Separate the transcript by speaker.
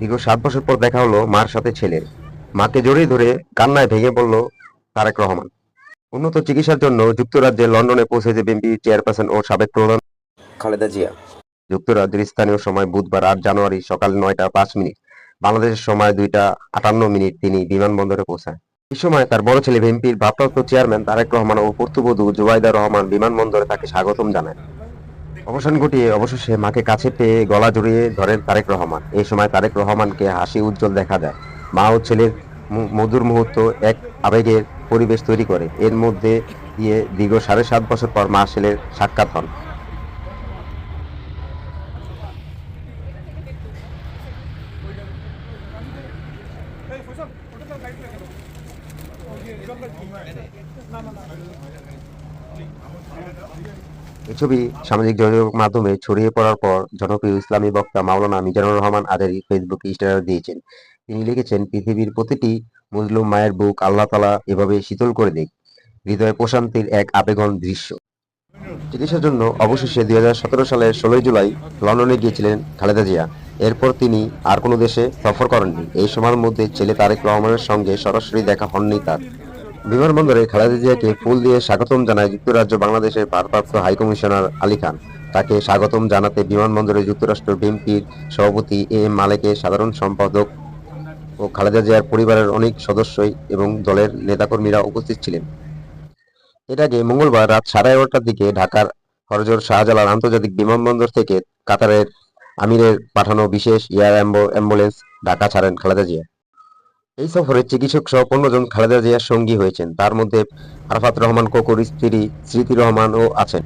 Speaker 1: দীর্ঘ সাত বছর পর দেখা হলো মার সাথে ছেলের। মাকে জড়িয়ে ধরে কান্নায় ভেঙে পড়ল তারেক রহমান। উন্নত চিকিৎসার জন্য যুক্তরাজ্যে লন্ডনে পৌঁছেছে বিএনপি চেয়ারপারসন ও সাবেক প্রধান খালেদা জিয়া। যুক্তরাজ্যের স্থানীয় সময় বুধবার আট জানুয়ারি সকাল নয়টা পাঁচ মিনিট, বাংলাদেশের সময় দুইটা আটান্ন মিনিট তিনি বিমানবন্দরে পৌঁছায়। এই সময় তার বড় ছেলে বিএনপির ভারপ্রাপ্ত চেয়ারম্যান তারেক রহমান ও পুত্রবধূ জুবাইদা রহমান বিমানবন্দরে তাকে স্বাগতম জানায়। অবসান ঘটিয়ে অবশেষে মাকে কাছে পেয়ে গলা জড়িয়ে ধরেন তারেক রহমান। এই সময় তারেক রহমানকে হাসি উজ্জ্বল দেখা যায়। মা ও ছেলের মধুর মুহূর্ত এক আবেগের পরিবেশ তৈরি করে। এর মধ্যে দিয়ে দীর্ঘ সাড়ে সাত বছর পর মা ছেলের সাক্ষাৎ হন। ছবি সামাজিক যোগাযোগ মাধ্যমে ছড়িয়ে পড়ার পর জনপ্রিয় ইসলামী বক্তা মাওলানা মিজানুর রহমান আজারি ফেসবুকে স্ট্যাটাস দিয়েছেন। তিনি লিখেছেন, পৃথিবীর প্রতিটি মুসলিম মায়ের বুক আল্লাহ তালা এভাবে শীতল করে দিক। হৃদয়ে প্রশান্তির এক আবেগন দৃশ্য। চিকিৎসার জন্য অবশেষে দুই হাজার সতেরো সালের ষোলোই জুলাই লন্ডনে গিয়েছিলেন খালেদা জিয়া। এরপর তিনি আর কোনো দেশে সফর করেননি। এই সময়ের মধ্যে ছেলে তারেক রহমানের সঙ্গে সরাসরি দেখা হননি তার। বিমানবন্দরে খালেদা জিয়াকে ফুল দিয়ে স্বাগতম জানায় যুক্তরাজ্য বাংলাদেশের ভারপ্রাপ্ত হাইকমিশনার আলী খান। তাকে স্বাগতম জানাতে বিমানবন্দরে যুক্তরাষ্ট্র বিএনপির সভাপতি এ এম মালেকের সাধারণ সম্পাদক ও খালেদা জিয়ার পরিবারের অনেক সদস্যই এবং দলের নেতাকর্মীরা উপস্থিত ছিলেন। এর আগে মঙ্গলবার রাত সাড়ে এগারোটার দিকে ঢাকার হরজর শাহজালাল আন্তর্জাতিক বিমানবন্দর থেকে কাতারের আমিরের পাঠানো বিশেষ এয়ার অ্যাম্বুলেন্স ঢাকা ছাড়েন খালেদা জিয়া। এই সফরে চিকিৎসক সহ পনেরো জন খালেদা জিয়ার সঙ্গী হয়েছেন। তার মধ্যে আরফাত রহমান কোকুর স্ত্রী স্মৃতি রহমানও আছেন।